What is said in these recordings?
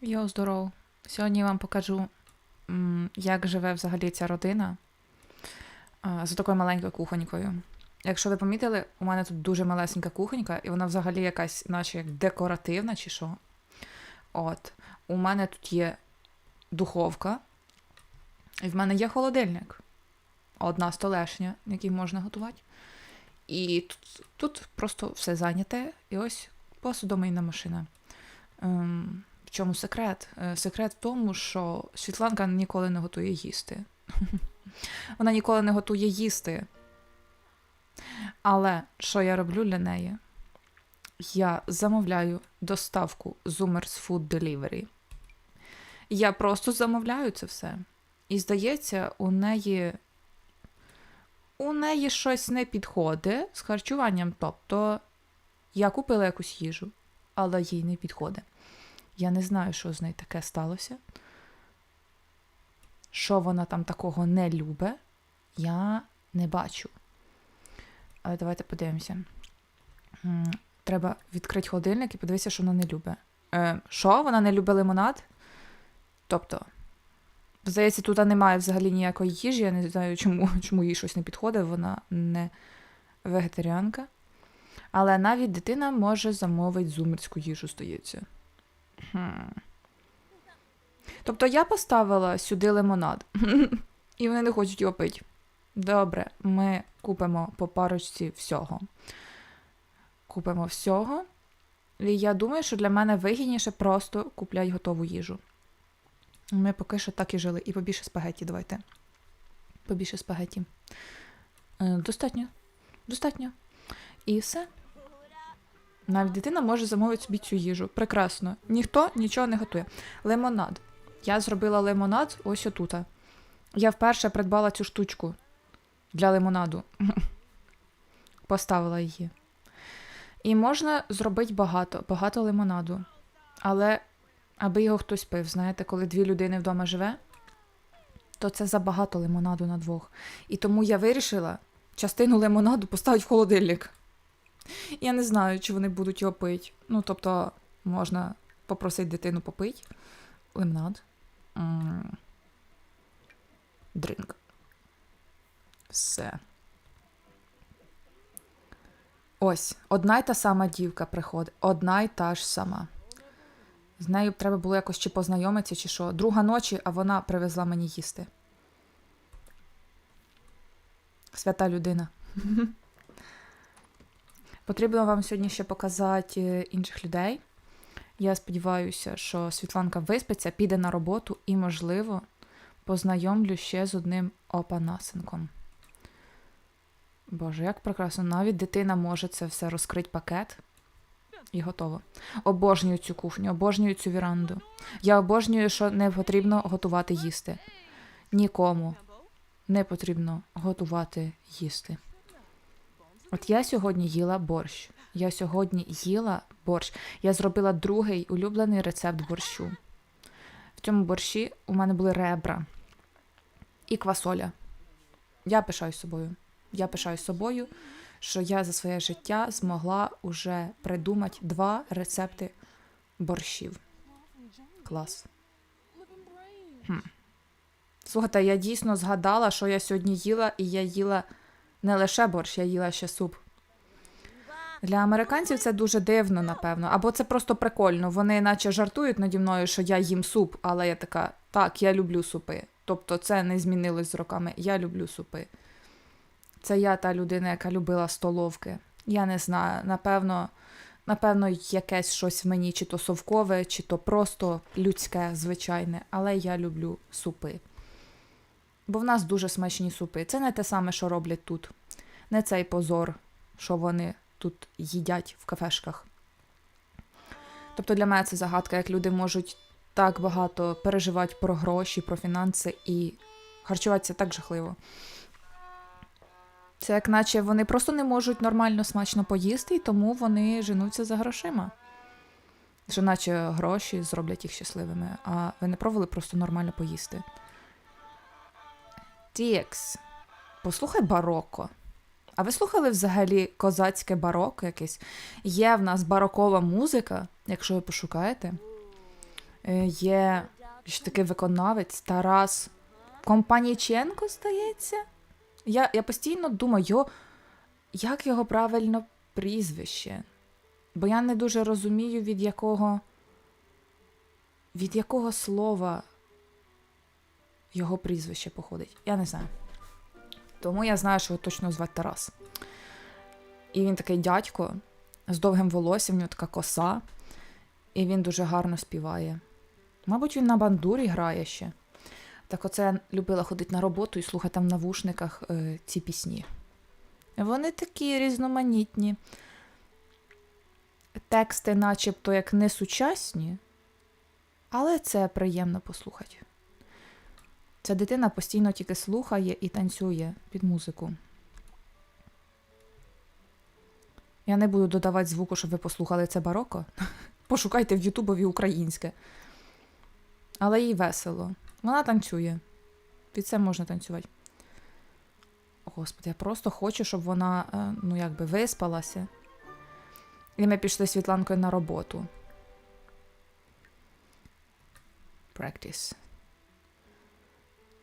Йо, здоров. Сьогодні я вам покажу, як живе взагалі ця родина за такою маленькою кухонькою. Якщо ви помітили, у мене тут дуже малесенька кухонька, і вона взагалі якась, наче як декоративна чи що. От. У мене тут є духовка, і в мене є холодильник. Одна столешня, в якій можна готувати. І тут, тут просто все зайняте. І ось посудомийна машина. Ем, в чому секрет? Е, Секрет в тому, що Світланка ніколи не готує їсти. Вона ніколи не готує їсти. Але що я роблю для неї? Я замовляю доставку Zoomers Food Delivery. Я просто замовляю це все. І здається, у неї. У неї щось не підходить з харчуванням. Тобто я купила якусь їжу, але їй не підходить. Я не знаю, що з нею таке сталося. Що вона там такого не любить, я не бачу. Але давайте подивимося. Треба відкрити холодильник і подивитися, що вона не любить. Е, що? Вона не любить лимонад? Тобто, здається, тут немає взагалі ніякої їжі. Я не знаю, чому, чому їй щось не підходить, вона не вегетаріанка. Але навіть дитина може замовити зумерську їжу, здається. Хм. Тобто я поставила сюди лимонад, і вони не хочуть його пити. Добре, ми купимо по парочці всього. Купимо всього. І я думаю, що для мене вигідніше просто купляти готову їжу. Ми поки що так і жили. І побільше спагетті давайте. Побільше спагетті. Е, достатньо. Достатньо. І все. Навіть дитина може замовити собі цю їжу. Прекрасно. Ніхто нічого не готує. Лимонад. Я зробила лимонад ось отута. Я вперше придбала цю штучку для лимонаду. Поставила її. І можна зробити багато, багато лимонаду. Але аби його хтось пив, знаєте, коли дві людини вдома живе, то це забагато лимонаду на двох. І тому я вирішила частину лимонаду поставити в холодильник. Я не знаю, чи вони будуть його пити. Ну, тобто, можна попросити дитину попити. Лимонад. Дринк. Все. Ось, одна й та сама дівка приходить. Одна й та ж сама. З нею треба було якось чи познайомитися, чи що. Друга ночі, а вона привезла мені їсти. Свята людина. Потрібно вам сьогодні ще показати е, інших людей. Я сподіваюся, що Світланка виспиться, піде на роботу і, можливо, познайомлю ще з одним опанасенком. Боже, як прекрасно, навіть дитина може це все розкрити пакет і готово. Обожнюю цю кухню, обожнюю цю віранду. Я обожнюю, що не потрібно готувати їсти. Нікому не потрібно готувати їсти. От я сьогодні їла борщ. Я сьогодні їла борщ. Я зробила другий улюблений рецепт борщу. В цьому борщі у мене були ребра і квасоля. Я пишаюсь собою. Я пишаюсь собою, що я за своє життя змогла уже придумати два рецепти борщів. Клас. Хм. Слухайте, я дійсно згадала, що я сьогодні їла, і я їла не лише борщ, я їла ще суп. Для американців це дуже дивно, напевно. Або це просто прикольно. Вони наче жартують наді мною, що я їм суп, але я така, так, я люблю супи. Тобто це не змінилось з роками. Я люблю супи. Це я та людина, яка любила столовки. Я не знаю, напевно, напевно, якесь щось в мені, чи то совкове, чи то просто людське, звичайне, але я люблю супи. Бо в нас дуже смачні супи. Це не те саме, що роблять тут. Не цей позор, що вони тут їдять в кафешках. Тобто для мене це загадка, як люди можуть так багато переживати про гроші, про фінанси і харчуватися так жахливо. Це як наче вони просто не можуть нормально смачно поїсти, і тому вони женуться за грошима. Що наче гроші зроблять їх щасливими, а ви не пробували просто нормально поїсти. Тікс. Послухай бароко. А ви слухали взагалі козацьке бароко якесь? Є в нас барокова музика, якщо ви пошукаєте. Е, Є ще такий виконавець Тарас Компаніченко, здається. Я, я постійно думаю, як його правильно прізвище. Бо я не дуже розумію, від якого. Від якого слова його прізвище походить. Я не знаю. Тому я знаю, що його точно звати Тарас. І він такий дядько з довгим волоссям, в нього така коса, і він дуже гарно співає. Мабуть, він на бандурі грає ще. Так оце я любила ходити на роботу і слухати там в навушниках е, ці пісні. Вони такі різноманітні. Тексти, начебто, як не сучасні, але це приємно послухати. Ця дитина постійно тільки слухає і танцює під музику. Я не буду додавати звуку, щоб ви послухали це бароко. Пошукайте в Ютубові українське. Але їй весело. Вона танцює. Під це можна танцювати. Господи, я просто хочу, щоб вона, е, ну, якби виспалася. І ми пішли Світланкою на роботу. Practice.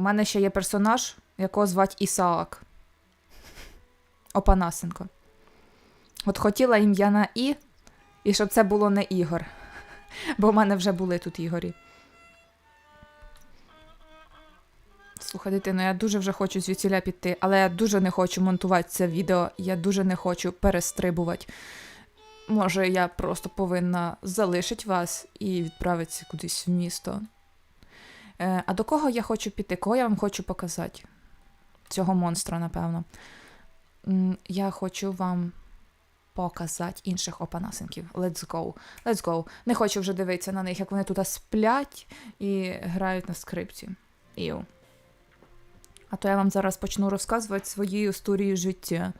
У мене ще є персонаж, якого звати Ісаак. Опанасенко. От хотіла ім'я на І, і щоб це було не Ігор. Бо в мене вже були тут Ігорі. Слухай, дитино, я дуже вже хочу звідсіля піти, але я дуже не хочу монтувати це відео, я дуже не хочу перестрибувати. Може, я просто повинна залишити вас і відправитися кудись в місто. Е, а до кого я хочу піти? Кого я вам хочу показати? Цього монстра, напевно. Я хочу вам показати інших опанасенків. Let's go. Let's go. Не хочу вже дивитися на них, як вони тут сплять і грають на скрипці. Іу. А то я вам зараз почну розказувати свої історії життя.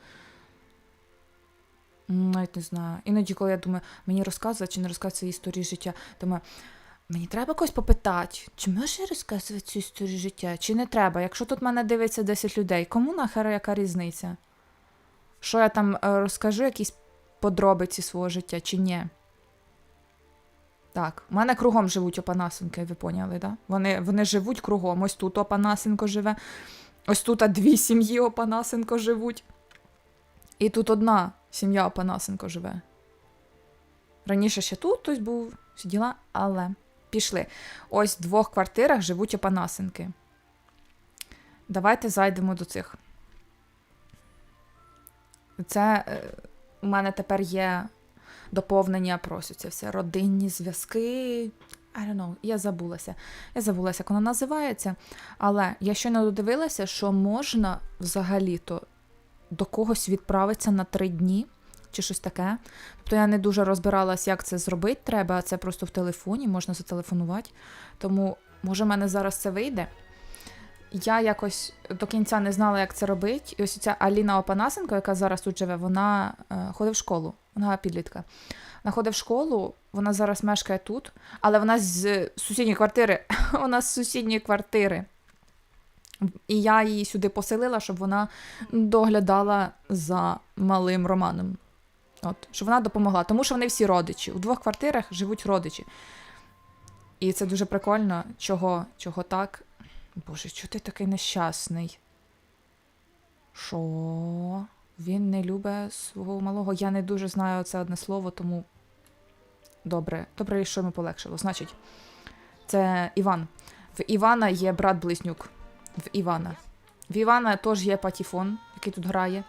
Навіть не знаю. Іноді, коли я думаю, мені розказувати чи не розказувати свої історії життя, думаю, мені треба когось попитати, чи може я розказувати цю історію життя, чи не треба. Якщо тут мене дивиться 10 людей, кому нахер яка різниця? Що я там е, розкажу, якісь подробиці свого життя, чи ні? Так, в мене кругом живуть опанасенки, ви поняли, да? Вони, вони живуть кругом. Ось тут Опанасенко живе, ось тут дві сім'ї Опанасенко живуть. І тут одна сім'я Опанасенко живе. Раніше ще тут хтось був, всі діла, але пішли. Ось в двох квартирах живуть Опанасенки. Давайте зайдемо до цих. Це е, у мене тепер є доповнення про це все. Родинні зв'язки. I don't know, я забулася. Я забулася, як воно називається. Але я щойно додивилася, що можна взагалі-то до когось відправитися на три дні чи щось таке. Тобто я не дуже розбиралась, як це зробити треба, це просто в телефоні, можна зателефонувати. Тому, може, в мене зараз це вийде. Я якось до кінця не знала, як це робити. І ось ця Аліна Опанасенко, яка зараз тут живе, вона е, ходить в школу. Вона підлітка. Вона ходить в школу, вона зараз мешкає тут, але вона з сусідньої квартири. Вона з сусідньої квартири. І я її сюди поселила, щоб вона доглядала за малим Романом. От, щоб вона допомогла. Тому що вони всі родичі. У двох квартирах живуть родичі. І це дуже прикольно, чого, чого так. Боже, чого ти такий нещасний? Що? Він не любить свого малого. Я не дуже знаю це одне слово, тому добре. Добре, що йому полегшило. Значить, це Іван. В Івана є брат-близнюк. В Івана. В Івана теж є патіфон, який тут грає.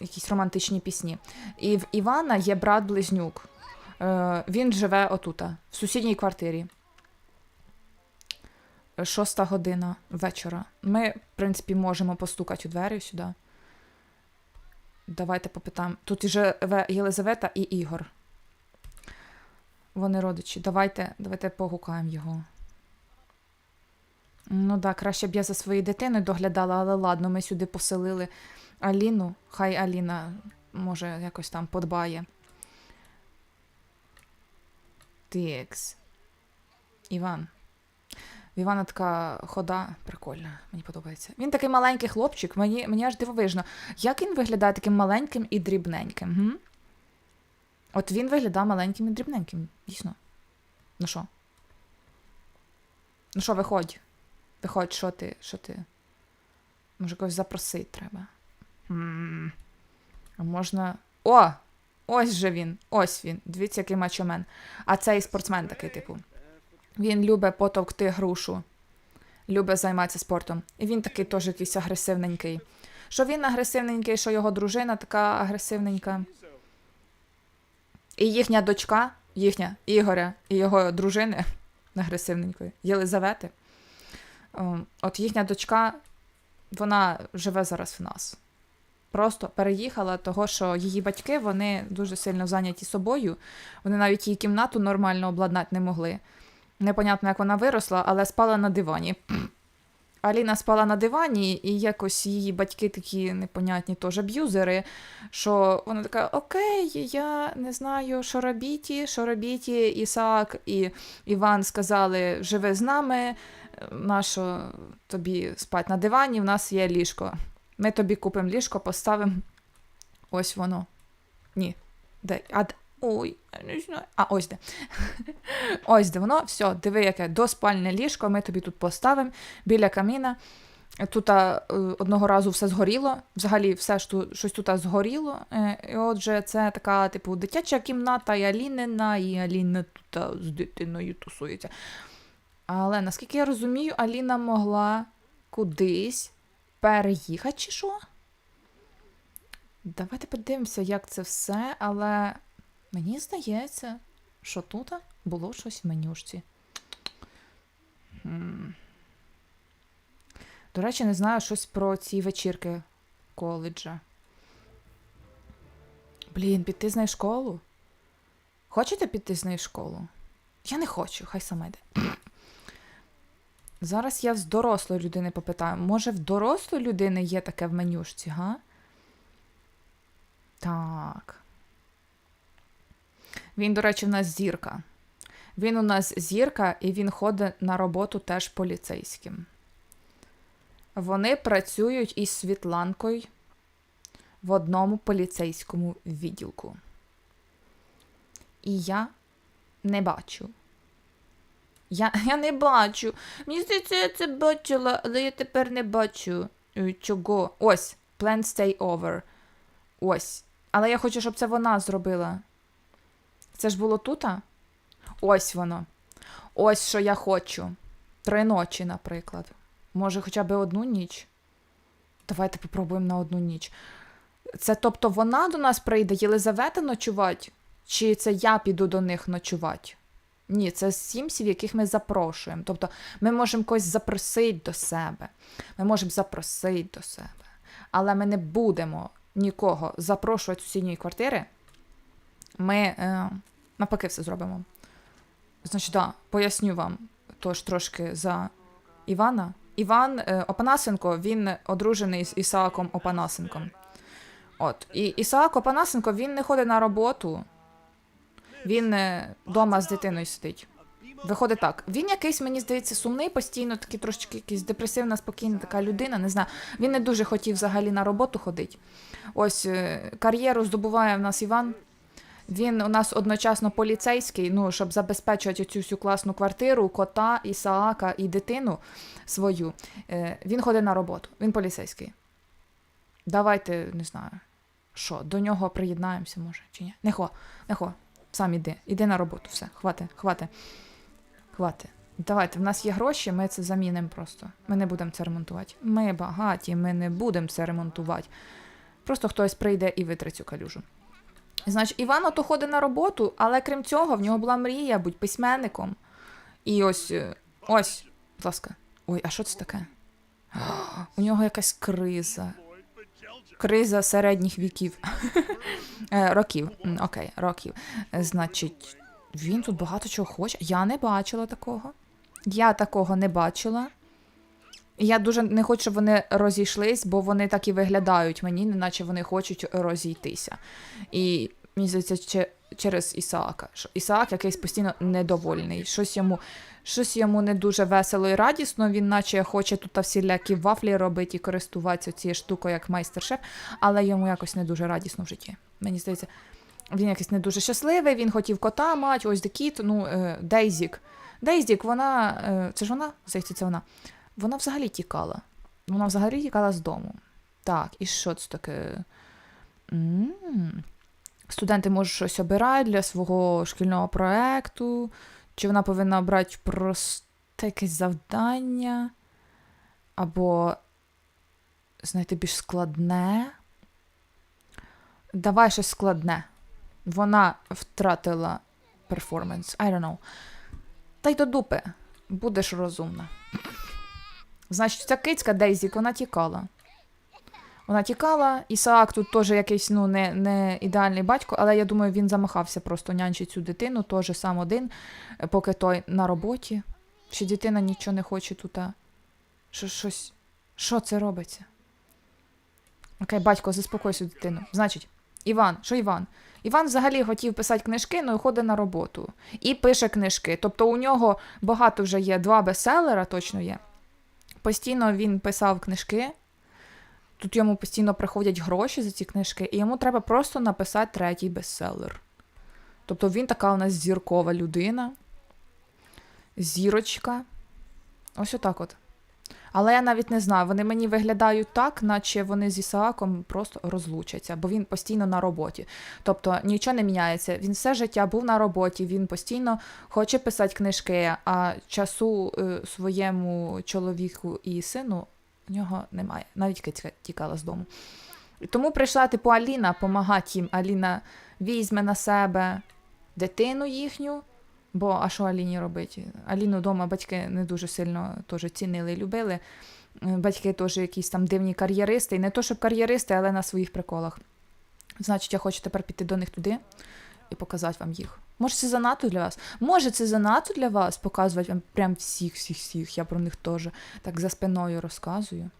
Якісь романтичні пісні. І в Івана є брат-близнюк. Е, він живе отута, в сусідній квартирі. Шоста година вечора. Ми, в принципі, можемо постукати у двері сюди. Давайте попитаємо. Тут живе Єлизавета і Ігор. Вони родичі. Давайте, давайте погукаємо його. Ну так, краще б я за своєю дитиною доглядала, але ладно, ми сюди поселили Аліну. Хай Аліна, може, якось там подбає. Тикс. Іван. В Івана така хода прикольна, мені подобається. Він такий маленький хлопчик, мені, мені аж дивовижно. Як він виглядає таким маленьким і дрібненьким? Гм? От він виглядає маленьким і дрібненьким, дійсно. Ну що? Ну що, виходь. Виходь, що ти, що ти? Може, когось запросити треба. А можна. О! Ось же він. Ось він. Дивіться, який мачомен. А цей спортсмен такий, типу. Він любить потовкти грушу. Любить займатися спортом. І він такий теж якийсь агресивненький. Що він агресивненький, що його дружина така агресивненька. І їхня дочка, їхня Ігоря і його дружини агресивненької, Єлизавети. От їхня дочка, вона живе зараз в нас. Просто переїхала, того, що її батьки вони дуже сильно зайняті собою. Вони навіть її кімнату нормально обладнати не могли. Непонятно, як вона виросла, але спала на дивані. Аліна спала на дивані, і якось її батьки такі непонятні теж аб'юзери, що вона така: Окей, я не знаю, що робіті, що робіті, Ісаак і Іван сказали, живи з нами, нащо тобі спать на дивані, в нас є ліжко. Ми тобі купимо ліжко, поставимо. Ось воно. Ні. Де? А? Ой, не знаю. А, ось де. ось де воно. Все, диви, яке доспальне ліжко, ми тобі тут поставимо біля каміна. Тут а, е, одного разу все згоріло. Взагалі, все тут, щось тут згоріло. Е, І отже, це така, типу, дитяча кімната, і Алінина, і Аліна тут з дитиною тусується. Але наскільки я розумію, Аліна могла кудись переїхати, чи що? Давайте подивимося, як це все, але мені здається, що тут було щось в менюшці. До речі, не знаю щось про ці вечірки коледжа. Блін, піти з нею в школу? Хочете піти з нею в школу? Я не хочу, хай сама йде. Зараз я з дорослої людини попитаю. Може, в дорослої людини є таке в менюшці, га? Так. Він, до речі, в нас зірка. Він у нас зірка, і він ходить на роботу теж поліцейським. Вони працюють із Світланкою в одному поліцейському відділку. І я не бачу. Я, я не бачу. Мені здається, я це бачила, але я тепер не бачу. Е, Чого? Ось, plan stay over. Ось. Але я хочу, щоб це вона зробила. Це ж було тут? Ось воно. Ось що я хочу. Три ночі, наприклад. Може, хоча б одну ніч. Давайте попробуємо на одну ніч. Це тобто вона до нас прийде, Єлизавета ночувати? Чи це я піду до них ночувати? Ні, це сімсів, яких ми запрошуємо. Тобто ми можемо когось запросити до себе. Ми можемо запросити до себе. Але ми не будемо нікого запрошувати сусідньої квартири. Ми е, навпаки все зробимо. Значить, да, поясню вам тож трошки за Івана. Іван е, Опанасенко, він одружений з Ісааком Опанасенком. От. І Ісаак Опанасенко він не ходить на роботу. Він вдома з дитиною сидить. Виходить так. Він якийсь, мені здається, сумний, постійно такий трошечки якийсь депресивна, спокійна така людина, не знаю. Він не дуже хотів взагалі на роботу ходити. Ось е, кар'єру здобуває в нас Іван. Він у нас одночасно поліцейський, ну, щоб забезпечувати цю всю класну квартиру, кота, Ісаака і дитину свою. Е, Він ходить на роботу, він поліцейський. Давайте, не знаю, що, до нього приєднаємося, може, чи ні? Не хо, не хо. Сам іди, іди на роботу, все, хвати, хвати. Хвати. Давайте, в нас є гроші, ми це замінимо просто. Ми не будемо це ремонтувати. Ми багаті, ми не будемо це ремонтувати. Просто хтось прийде і витре цю калюжу. Значить, Іван ото ходить на роботу, але крім цього, в нього була мрія бути письменником. І ось, е, ось, будь ласка. Ой, а що це таке? У нього якась криза. Криза середніх віків. Е, Років. Окей, років. Е, Значить, він тут багато чого хоче. Я не бачила такого. Я такого не бачила. Я дуже не хочу, щоб вони розійшлись, бо вони так і виглядають мені, неначе вони хочуть розійтися. І мені здається, че- через Ісаака. Ісаак якийсь постійно недовольний. Щось йому, щось йому не дуже весело і радісно. Він наче хоче тут всілякі вафлі робити і користуватися цією штукою як майстер-шеф, але йому якось не дуже радісно в житті. Мені здається. він якийсь не дуже щасливий, він хотів кота мати, ось де кіт, ну, е, Дейзік. Дейзік, вона. Е, це ж вона? Здається, це вона. Вона взагалі тікала. Вона взагалі тікала з дому. Так, і що це таке? м Студенти можуть щось обирати для свого шкільного проекту. Чи вона повинна обрати просте якесь завдання? Або знайти більш складне. Давай щось складне. Вона втратила перформанс. I don't know. Та й до дупи. Будеш розумна. Значить, ця кицька Дейзік, вона тікала. Вона тікала. Ісаак тут теж якийсь ну, не, не ідеальний батько, але я думаю, він замахався просто нянчить цю дитину, теж сам один, е, поки той на роботі. Чи дитина нічого не хоче тут. Що, щось. Що це робиться? Окей, батько, заспокойся дитину. Значить, Іван, що Іван? Іван взагалі хотів писати книжки, але ходить на роботу. І пише книжки. Тобто у нього багато вже є два бестселера, точно є. Постійно він писав книжки. Тут йому постійно приходять гроші за ці книжки, і йому треба просто написати третій бестселер. Тобто він така у нас зіркова людина. Зірочка. Ось отак от. Але я навіть не знаю, вони мені виглядають так, наче вони з Ісааком просто розлучаться, бо він постійно на роботі. Тобто нічого не міняється. Він все життя був на роботі, він постійно хоче писати книжки, а часу е, своєму чоловіку і сину в нього немає. Навіть кицька тікала з дому. І тому прийшла типу Аліна допомагати їм. Аліна візьме на себе дитину їхню. Бо а що Аліні робити? Аліну вдома батьки не дуже сильно теж цінили і любили. Е, Батьки теж якісь там дивні кар'єристи. І не то, щоб кар'єристи, але на своїх приколах. Значить, я хочу тепер піти до них туди і показати вам їх. Може, це занадто для вас? Може, це занадто для вас показувати вам прям всіх, всіх, всіх. Я про них теж так за спиною розказую.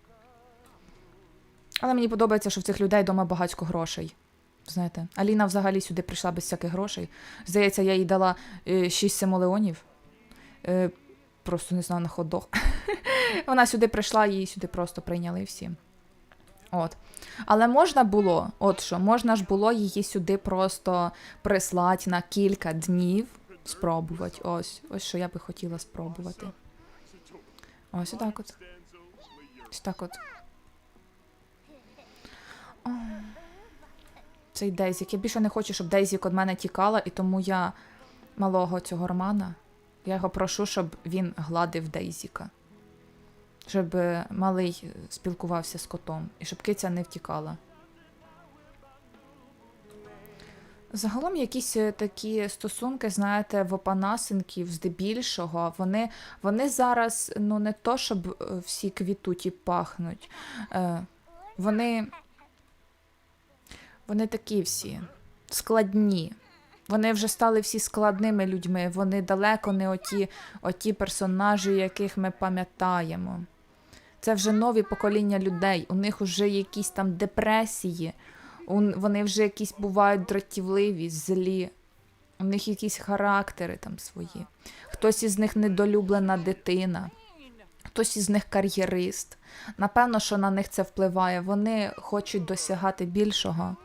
Але мені подобається, що в цих людей вдома багатько грошей. Знаєте, Аліна взагалі сюди прийшла без всяких грошей. Здається, я їй дала е, 6 симолеонів. Е, просто не знаю на ходох. Вона сюди прийшла, її сюди просто прийняли всі. От. Але можна було, от що, можна ж було її сюди просто прислати на кілька днів, спробувати. Ось, ось що я би хотіла спробувати. Ось отак от. Ось так от. О. Цей Дейзік. Я більше не хочу, щоб Дейзік від мене тікала, і тому я малого цього Романа. Я його прошу, щоб він гладив Дейзіка. Щоб е, малий е, спілкувався з котом, і щоб киця не втікала. Загалом якісь е, такі стосунки, знаєте, в опанасенків здебільшого, вони, вони зараз ну не то, щоб всі квітуті пахнуть. Е, вони, вони такі всі складні. Вони вже стали всі складними людьми. Вони далеко не оті, оті персонажі, яких ми пам'ятаємо. Це вже нові покоління людей. У них вже якісь там депресії, вони вже якісь бувають дратівливі, злі. У них якісь характери там свої. Хтось із них недолюблена дитина, хтось із них кар'єрист. Напевно, що на них це впливає. Вони хочуть досягати більшого.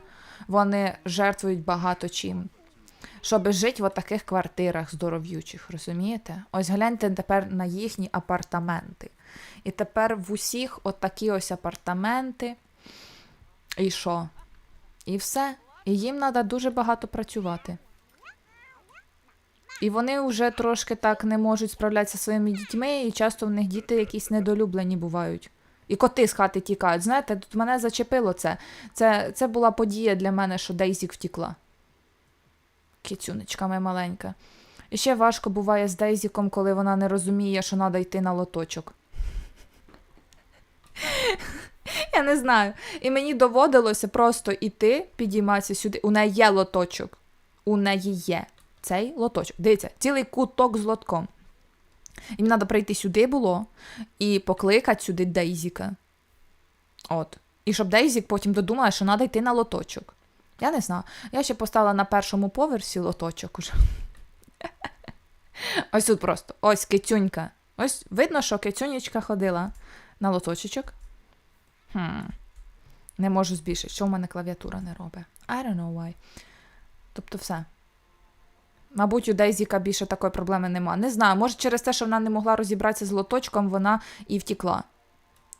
Вони жертвують багато чим. Щоб жити в таких квартирах здоров'ючих, розумієте? Ось гляньте тепер на їхні апартаменти. І тепер в усіх отакі ось апартаменти. І що? І все. І їм треба дуже багато працювати. І вони вже трошки так не можуть справлятися зі своїми дітьми, і часто в них діти якісь недолюблені бувають. І коти з хати тікають. Знаєте, тут мене зачепило це. Це, це була подія для мене, що Дейзік втікла. Кицюнечка моя маленька. І ще важко буває з Дейзіком, коли вона не розуміє, що треба йти на лоточок. Я не знаю. І мені доводилося просто іти, підійматися сюди. У неї є лоточок. У неї є цей лоточок. Дивіться, цілий куток з лотком. Мені треба прийти сюди було і покликати сюди Дейзіка. От. І щоб Дейзік потім додумала, що треба йти на лоточок. Я не знаю. Я ще поставила на першому поверсі лоточок уже. Ось тут просто. Ось кицюнька. Ось видно, що кицюнечка ходила на лоточечок. Хм. Не можу збільшити. Що в мене клавіатура не робить? I don't know why. Тобто все. Мабуть, у Дейзіка більше такої проблеми нема. Не знаю, може через те, що вона не могла розібратися з лоточком, вона і втікла.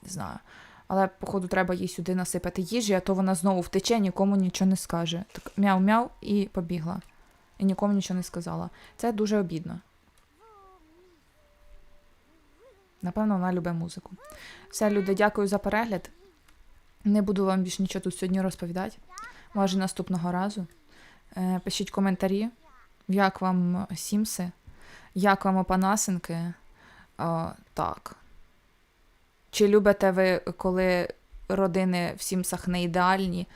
Не знаю. Але, походу, треба їй сюди насипати їжі, а то вона знову втече, нікому нічого не скаже. Так мяу-мяу і побігла. І нікому нічого не сказала. Це дуже обідно. Напевно, вона любить музику. Все, люди, дякую за перегляд. Не буду вам більше нічого тут сьогодні розповідати. Може, наступного разу. Е, пишіть коментарі, як вам Сімси, як вам Опанасенки. Так. Чи любите ви, коли родини в Сімсах не ідеальні,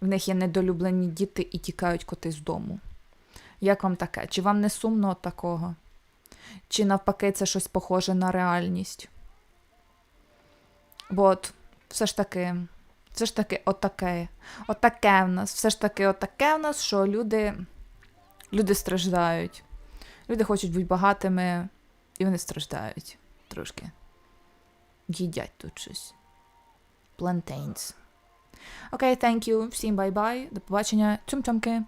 в них є недолюблені діти і тікають коти з дому? Як вам таке? Чи вам не сумно от такого? Чи навпаки це щось похоже на реальність? Бо от все ж таки, все ж таки, отаке. Отаке в нас. Все ж таки, отаке в нас, що люди, люди страждають. Люди хочуть бути багатими, і вони страждають трошки. Їдять тут щось. Plantains. Окей, thank you. Всім бай-бай. До побачення. Цюм-цямки.